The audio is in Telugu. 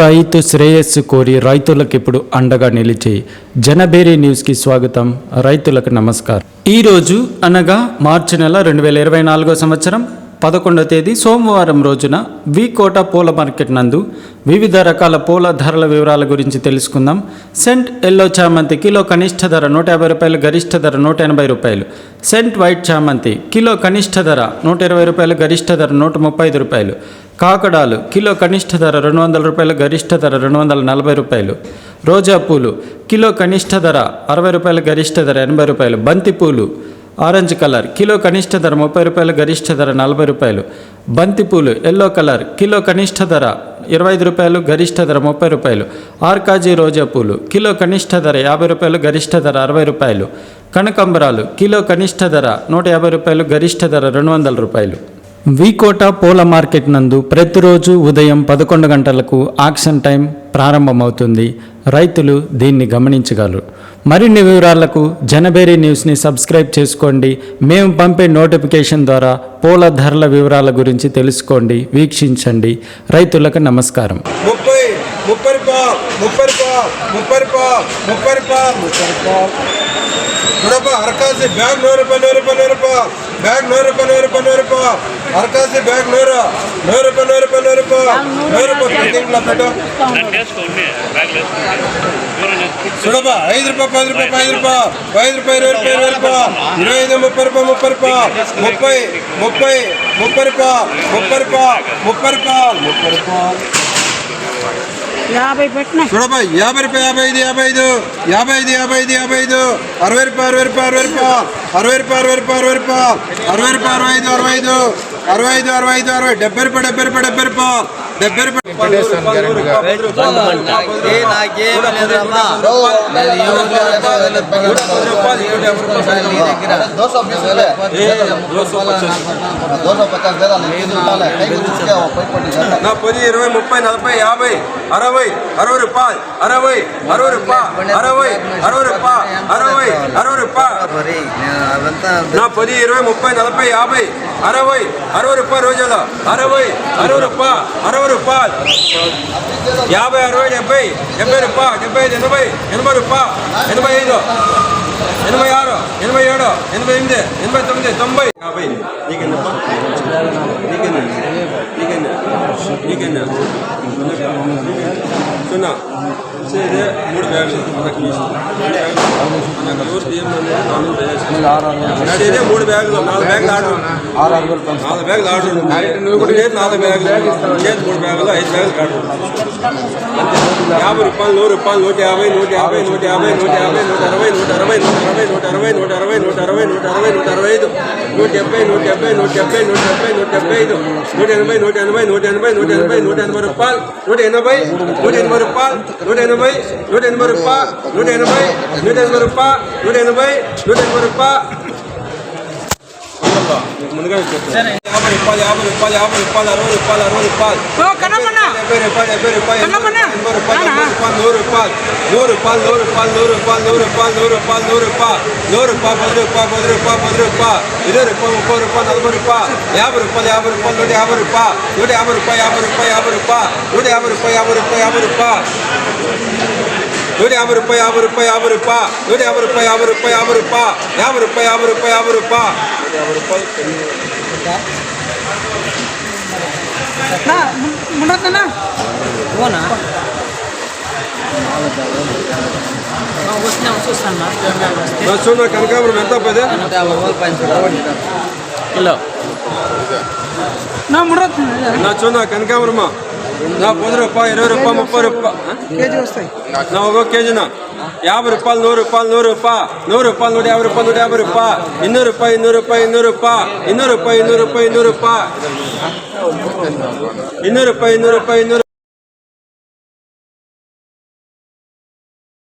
రైతు శ్రేయస్సు కోరి రైతులకు ఇప్పుడు అండగా నిలిచేయి జనబేరి న్యూస్కి స్వాగతం. రైతులకు నమస్కారం. ఈరోజు అనగా మార్చి నెల రెండు వేల ఇరవై నాలుగో సంవత్సరం పదకొండవ తేదీ సోమవారం రోజున వికోట పూల మార్కెట్ నందు వివిధ రకాల పూల ధరల వివరాల గురించి తెలుసుకుందాం. సెంట్ ఎల్లో చామంతి కిలో కనిష్ట ధర నూట యాభై రూపాయలు గరిష్ట ధర నూట ఎనభై రూపాయలు. సెంట్ వైట్ చామంతి కిలో కనిష్ట ధర నూట ఇరవై రూపాయలు గరిష్ట ధర నూట ముప్పై ఐదు రూపాయలు. కాకడాలు కిలో కనిష్ట ధర రెండు వందల రూపాయలు గరిష్ట ధర రెండు వందల నలభై రూపాయలు. రోజా పూలు కిలో కనిష్ట ధర అరవై రూపాయలు గరిష్ట ధర ఎనభై రూపాయలు. బంతి పూలు ఆరెంజ్ కలర్ కిలో కనిష్ట ధర ముప్పై రూపాయలు గరిష్ట ధర నలభై రూపాయలు. బంతి పూలు ఎల్లో కలర్ కిలో కనిష్ట ధర ఇరవై ఐదు రూపాయలు గరిష్ట ధర ముప్పై రూపాయలు. ఆర్కాజీ రోజా పూలు కిలో కనిష్ట ధర యాభై రూపాయలు గరిష్ట ధర అరవై రూపాయలు. కనకంబరాలు కిలో కనిష్ట ధర నూట యాభై రూపాయలు గరిష్ట ధర రెండు వందల రూపాయలు. వీకోట పూల మార్కెట్ నందు ప్రతిరోజు ఉదయం పదకొండు గంటలకు ఆక్షన్ టైం ప్రారంభమవుతుంది. రైతులు దీన్ని గమనించగలరు. మరిన్ని వివరాలకు జనబేరి న్యూస్ని సబ్స్క్రైబ్ చేసుకోండి. మేము పంపే నోటిఫికేషన్ ద్వారా పూల ధరల వివరాల గురించి తెలుసుకోండి వీక్షించండి. రైతులకు నమస్కారం. ముప్పై ముప్పై ముప్పై ముప్పై ముప్పై రూపాయలు. ముప్పై రూపాయలు. చూడప్ప రూపాయలు నూరు రూపాయలు. ಬ್ಯಾಗ್ ನೂರು ರೂಪಾಯಿ ನೂರು ರೂಪಾಯಿ ನೂರು ರೂಪಾಯಿ ಅರ್ಕಾಸಿ ಬ್ಯಾಗ್ ನೂರು ನೂರು ರೂಪಾಯಿ ನೂರು ರೂಪಾಯಿ ನೂರು ರೂಪಾಯಿ ನೂರು ರೂಪಾಯಿ ಪ್ರಿಂಟಿಂಗ್ಲ ಪೆಟ್ಟು ಸುಲಭ ಐದು ರೂಪಾಯಿ ಪది ರೂಪಾಯಿ ಐದು ರೂಪಾಯಿ ಐದು ರೂಪಾಯಿ ఇరవై రూపాయి ఇరవై రూపాయి ఇరవై ఐదు ముప్పై రూపాయి ముప్పై రూపాయి ముప్పై ముప్పై ముప్పై రూపాయ ముప్పై రూపాయ ముప్పై రూపాయి ముప్పై రూపాయి యాభై పెట్టిన? చూడబా యాభై రూపాయి యాభై ఐదు యాభై ఐదు యాభై ఐదు యాభై ఐదు యాభై ఐదు అరవై రూపాయ అరవై రూపాయ అరవై రూపాయ అరవై రూపాయలు అరవై రూపాయలు అరవై రూపాయలు అరవై రూపాయలు అరవై ఐదు అరవై ఐదు. అరవై ఐదు అరవై ఐదు అరవై. డెబ్బై రూపాయ డెబ్బై రూపాయ డెబ్బై రూపాయ వెంకటేశ్వర గారి నా పది ఇరవై ముప్పై నలభై యాభై అరవై అరవై రూపాయలు అరవై అరవై రూపాయలు అరవై అరవై రూపాయలు అరవై అరవై రూపాయలు నా పది ఇరవై ముప్పై నలభై యాభై అరవై అరవై రూపాయలు రోజుల అరవై అరవై రూపాయలు అరవై రూపాయలు. యాభై అరవై డెబ్బై డెబ్బై రూపాయలు డెబ్బై ఐదు ఎనభై ఎనభై రూపాయలు ఎనభై ఐదు ఎనభై ఆరు ఎనభై ఏడు ఎనభై ఎనిమిది ఎనభై తొమ్మిది తొంభై మూడు బ్యాగులు మనకి నాకు ఎవరు ఏమన్నా నాలుగు బ్యాగులు ఇదే మూడు బ్యాగులు నాలుగు బ్యాగులు ఆర్డర్ నాలుగు బ్యాగులు ఆర్డర్ చేతి నాలుగు బ్యాగులు చేతి మూడు బ్యాగులు ఐదు బ్యాగులు ఆర్డర్ అంతే యాభై రూపాయలు నూరు రూపాయలు నూట యాభై నూట యాభై నూట యాభై నూట యాభై నూట అరవై నూట అరవై నూట అరవై నూట అరవై నూట అరవై నూట డెబ్బై నూట డెబ్బై నూట డెబ్బై నూట డెబ్బై నూట డెబ్బై ఐదు నూట ఎనభై నూట ఎనభై నూట ఎనభై నూట ఎనభై నూట ఎనభై రూపాయలు నూట ఎనభై నూట ఎనభై రూపాయలు నూట ఎనభై నూట ఎనభై రూపాయలు నూట ఎనభై నూట ఎనభై రూపాయలు నూట ఎనభై నూట ఎనభై రూపాయలు ముందుగా యాభై రూపాయలు యాభై రూపాయలు యాభై రూపాయలు అరవై రూపాయలు అరవై రూపాయలు డెబ్బై రూపాయలు డెబ్బై రూపాయలు ఎనభై రూపాయలు ఎనభై రూపాయలు నూరు రూపాయలు నూరు రూపాయలు నూరు రూపాయలు నూరు రూపాయలు నూరు రూపాయలు నూరు రూపాయలు నూరు రూపాయలు నూరు రూపాయలు పది రూపాయలు పది రూపాయలు పది రూపాయలు ఇరవై రూపాయలు ముప్పై రూపాయలు నలభై రూపాయలు యాభై రూపాయలు యాభై రూపాయలు నూట యాభై రూపాయలు నూట యాభై రూపాయలు యాభై రూపాయలు యాభై రూపాయలు నూట యాభై రూపాయలు యాభై రూపాయలు యాభై రూపాయలు నూట యాభై రూపాయలు యాభై రూపాయలు యాభై రూపాయలు నూట యాభై రూపాయలు యాభై రూపాయలు యాభై రూపాయలు యాభై రూపాయలు యాభై రూపాయలు యాభై రూపాయలు ಮುಡತ್ತನಾ ಓನಾ ನಾ ಚೋಣ ಕನಕಾಂಬ್ರು ತಪ್ಪದೆ ಮತ್ತೆ ಯಾವಾಗ ಪಾಯಿಂಟ್ ಇಲ್ಲ ನಾವು ಮುಡತ್ತೆ ನಾ ಚೋನ నా పది రూపాయలు ఇరవై రూపాయలు ముప్పై రూపాయలు కేజీ వస్తాయి నా ఒక కేజీనా యాభై రూపాయలు నూరు రూపాయలు నూరు రూపాయలు నూరు రూపాయలు నూట యాభై రూపాయలు నూట యాభై రూపాయలు ఇన్నూరు రూపాయలు ఇన్నూరు రూపాయలు ఇన్నూరు రూపాయలు ఇన్నూరు రూపాయలు ఇన్నూరు రూపాయలు ఇన్నూరు రూపాయలు ఇన్నూరు రూపాయలు ఇన్నూరు రూపాయలు ఇన్నూరు రూపాయలు ఇన్నూరు